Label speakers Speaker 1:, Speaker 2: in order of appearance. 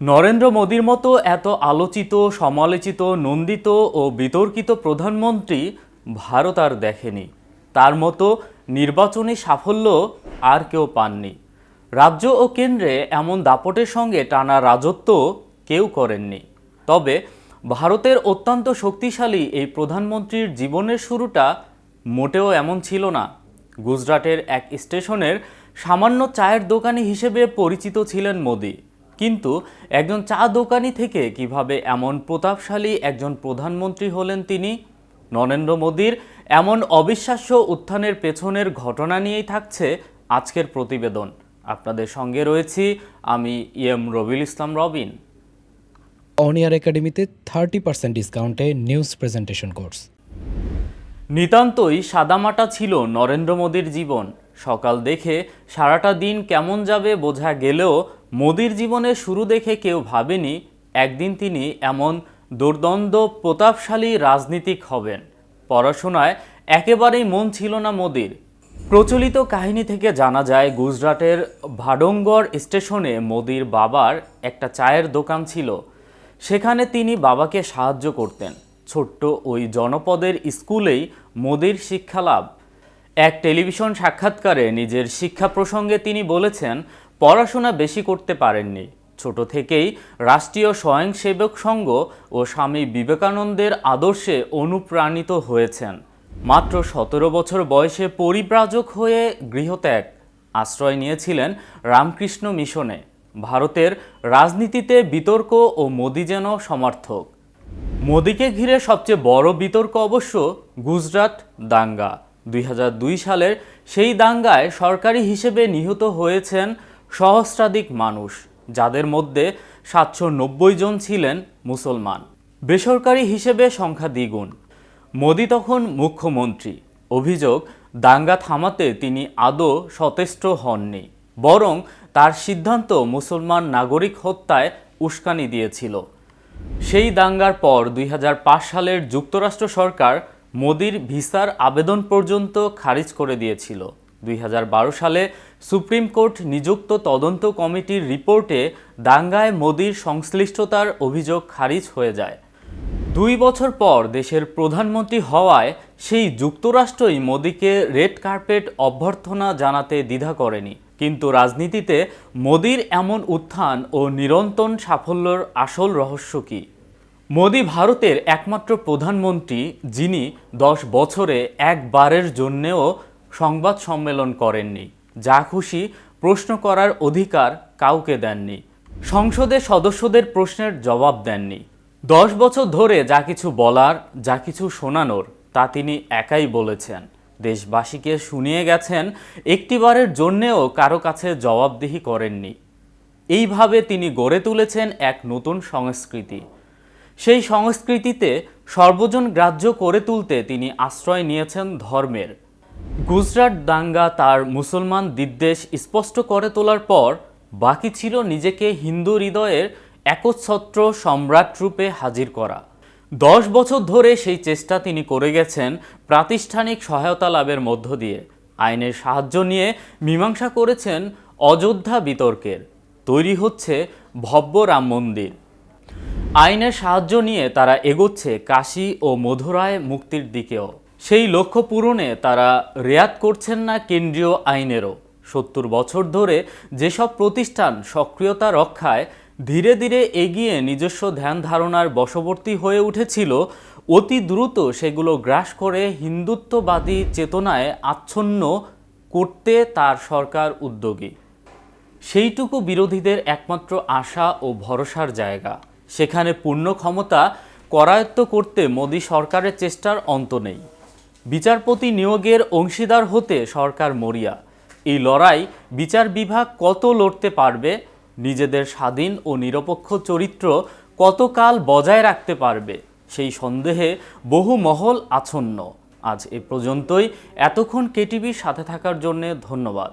Speaker 1: নরেন্দ্র মোদীর মতো এত আলোচিত, সমালোচিত, নন্দিত ও বিতর্কিত প্রধানমন্ত্রী ভারত আর দেখেনি। তার মতো নির্বাচনী সাফল্য আর কেউ পাননি। রাজ্য ও কেন্দ্রে এমন দাপটের সঙ্গে টানা রাজত্ব কেউ করেননি। তবে ভারতের অত্যন্ত শক্তিশালী এই প্রধানমন্ত্রীর জীবনের শুরুটা মোটেও এমন ছিল না। গুজরাটের এক স্টেশনের সামান্য চায়ের দোকানি হিসেবে পরিচিত ছিলেন মোদি। কিন্তু একজন চা দোকানি থেকে কীভাবে এমন প্রতাপশালী একজন প্রধানমন্ত্রী হলেন তিনি? নরেন্দ্র মোদীর এমন অবিশ্বাস্য উত্থানের পেছনের ঘটনা নিয়েই থাকছে আজকের প্রতিবেদন। আপনাদের সঙ্গে রয়েছি আমি ইএম রবিল ইসলাম রবিন।
Speaker 2: অনিয়ার একাডেমিতে থার্টি পার্সেন্ট ডিসকাউন্টে নিউজ প্রেজেন্টেশন কোর্স
Speaker 1: নিতান্তই সাদামাটা ছিল নরেন্দ্র মোদীর জীবন। সকাল দেখে সারাটা দিন কেমন যাবে বোঝা গেলেও মোদীর জীবনের শুরু দেখে কেউ ভাবেনি একদিন তিনি এমন দুর্দ্বন্দ্ব প্রতাপশালী রাজনীতিক হবেন। পড়াশোনায় একেবারেই মন ছিল না মোদীর। প্রচলিত কাহিনী থেকে জানা যায়, গুজরাটের ভাডঙ্গর স্টেশনে মোদীর বাবার একটা চায়ের দোকান ছিল। সেখানে তিনি বাবাকে সাহায্য করতেন। ছোট্ট ওই জনপদের স্কুলেই মোদির শিক্ষালাভ। এক টেলিভিশন সাক্ষাৎকারে নিজের শিক্ষা প্রসঙ্গে তিনি বলেছেন পড়াশোনা বেশি করতে পারেননি। ছোট থেকেই রাষ্ট্রীয় স্বয়ংসেবক সংঘ ও স্বামী বিবেকানন্দের আদর্শে অনুপ্রাণিত হয়েছেন। মাত্র সতেরো বছর বয়সে পরিব্রাজক হয়ে গৃহত্যাগ আশ্রয় নিয়েছিলেন রামকৃষ্ণ মিশনে, ভারতের রাজনীতিতে বিতর্ক ও মোদি যেন সমর্থক। মোদিকে ঘিরে সবচেয়ে বড় বিতর্ক অবশ্য গুজরাট দাঙ্গা। দুই হাজার দুই সালের সেই দাঙ্গায় সরকারি হিসেবে নিহত হয়েছেন সহস্রাধিক মানুষ, যাদের মধ্যে সাতশো নব্বই জন ছিলেন মুসলমান। বেসরকারি হিসেবে সংখ্যা দ্বিগুণ। মোদি তখন মুখ্যমন্ত্রী। অভিযোগ, দাঙ্গা থামাতে তিনি আদৌ সচেষ্ট হননি, বরং তার সিদ্ধান্ত মুসলমান নাগরিক হত্যায় উস্কানি দিয়েছিল। সেই দাঙ্গার পর দুই হাজার পাঁচ সালের যুক্তরাষ্ট্র সরকার মোদির ভিসার আবেদন পর্যন্ত খারিজ করে দিয়েছিল। দুই হাজার বারো সালে সুপ্রিম কোর্ট নিযুক্ত তদন্ত কমিটির রিপোর্টে দাঙ্গায় মোদির সংশ্লিষ্টতার অভিযোগ খারিজ হয়ে যায়। দুই বছর পর দেশের প্রধানমন্ত্রী হওয়ায় সেই যুক্তরাষ্ট্রই মোদিকে রেড কার্পেট অভ্যর্থনা জানাতে দ্বিধা করেনি। কিন্তু রাজনীতিতে মোদির এমন উত্থান ও নিরন্তন সাফল্যর আসল রহস্য কী? মোদি ভারতের একমাত্র প্রধানমন্ত্রী, যিনি দশ বছরে একবারের জন্যেও সংবাদ সম্মেলন করেননি। যা খুশি প্রশ্ন করার অধিকার কাউকে দেননি। সংসদে সদস্যদের প্রশ্নের জবাব দেননি। দশ বছর ধরে যা কিছু বলার, যা কিছু শোনানোর, তা তিনি একাই বলেছেন। দেশবাসীকে শুনিয়ে গেছেন, একটিবারের জন্যেও কারও কাছে জবাবদিহি করেননি। এইভাবে তিনি গড়ে তুলেছেন এক নতুন সংস্কৃতি। সেই সংস্কৃতিতে সর্বজন গ্রাহ্য করে তুলতে তিনি আশ্রয় নিয়েছেন ধর্মের। গুজরাট দাঙ্গা তার মুসলমান দিদ্দেশ স্পষ্ট করে তোলার পর বাকি ছিল নিজেকে হিন্দু হৃদয়ের একচ্ছত্র সম্রাট রূপে হাজির করা। দশ বছর ধরে সেই চেষ্টা তিনি করে গেছেন প্রাতিষ্ঠানিক সহায়তা লাভের মধ্য দিয়ে। আইনের সাহায্য নিয়ে মীমাংসা করেছেন অযোধ্যা বিতর্কের। তৈরি হচ্ছে ভব্য রাম মন্দির। আইনের সাহায্য নিয়ে তারা এগোচ্ছে কাশী ও মধুরায় মুক্তির দিকেও। সেই লক্ষ্য পূরণে তারা রেয়াত করছেন না কেন্দ্রীয় আইনেরও। সত্তর বছর ধরে যেসব প্রতিষ্ঠান সক্রিয়তা রক্ষায় ধীরে ধীরে এগিয়ে নিজস্ব ধ্যান ধারণার বশবর্তী হয়ে উঠেছিল, অতি দ্রুত সেগুলো গ্রাস করে হিন্দুত্ববাদী চেতনায় আচ্ছন্ন করতে তার সরকার উদ্যোগী। সেইটুকু বিরোধীদের একমাত্র আশা ও ভরসার জায়গা। সেখানে পূর্ণ ক্ষমতা করায়ত্ত করতে মোদী সরকারের চেষ্টার অন্ত নেই। বিচারপতি নিয়োগের অংশীদার হতে সরকার মরিয়া। এই লড়াই বিচার বিভাগ কত লড়তে পারবে, নিজেদের স্বাধীন ও নিরপেক্ষ চরিত্র কতকাল বজায় রাখতে পারবে, সেই সন্দেহে বহু মহল আছন্ন আজ এ পর্যন্তই। এতক্ষণ কেটিভির সাথে থাকার জন্য ধন্যবাদ।